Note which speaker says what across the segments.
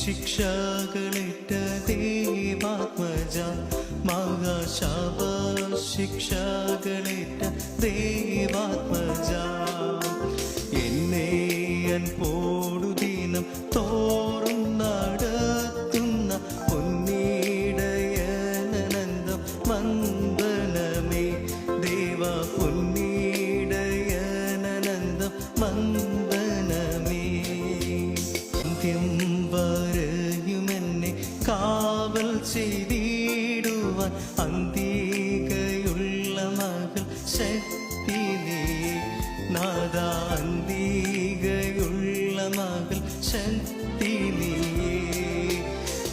Speaker 1: ശിക്ഷകളേറ്റ ദേവാത്മജ മഹാശാപ ശിക്ഷകളിട്ട ദേവാത്മജ. എന്നെ അൻപോടു ദിനം തോറും നടത്തുന്ന പൊന്നീടയനന്ദം വന്ദനമേ. ദേവ പൊന്നീടയനന്ദം വന്ദനമേ. അന്ത്യം ചെയ്തിടുവാൻ അന്തികയുള്ള മകൾ ശക്തി നീ നാദ അന്തികയുള്ള മകൾ ശക്തി നീ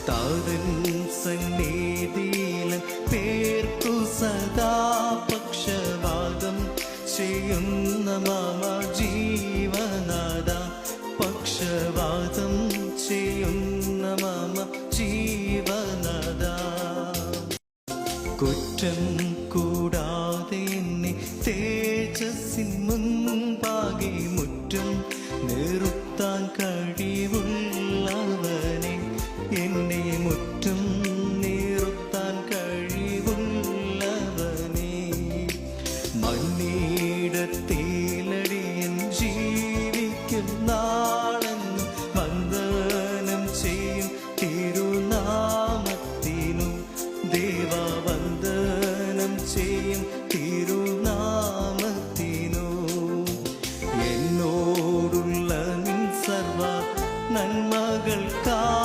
Speaker 1: താതൻ സന്നിധിയിലും പേർക്കു സദാ പക്ഷവാദം ചെയ്യുന്ന മാമ ജീവനാദ. കുറ്റം കൂടാതെ എന്നെ തേജസ്സിൻ മുൻപാകെ நன்மகள் கா